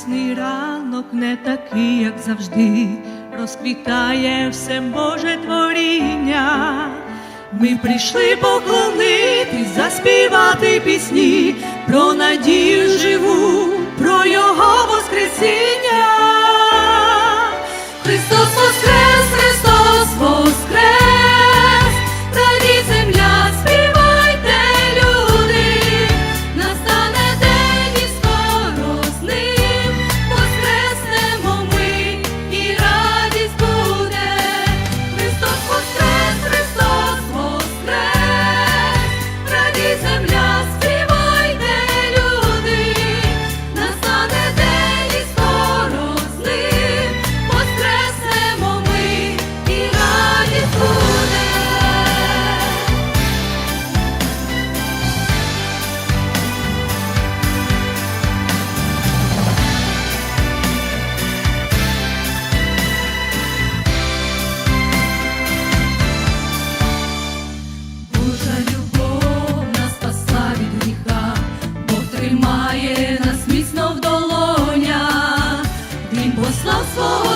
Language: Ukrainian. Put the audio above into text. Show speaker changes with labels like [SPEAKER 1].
[SPEAKER 1] Ясний ранок не такий, як завжди, розквітає все Боже творіння. Ми прийшли поклонити, заспівати пісні, про надію живу, про Його Воскресіння. Христос Воскрес, Христос Воскрес! gospel.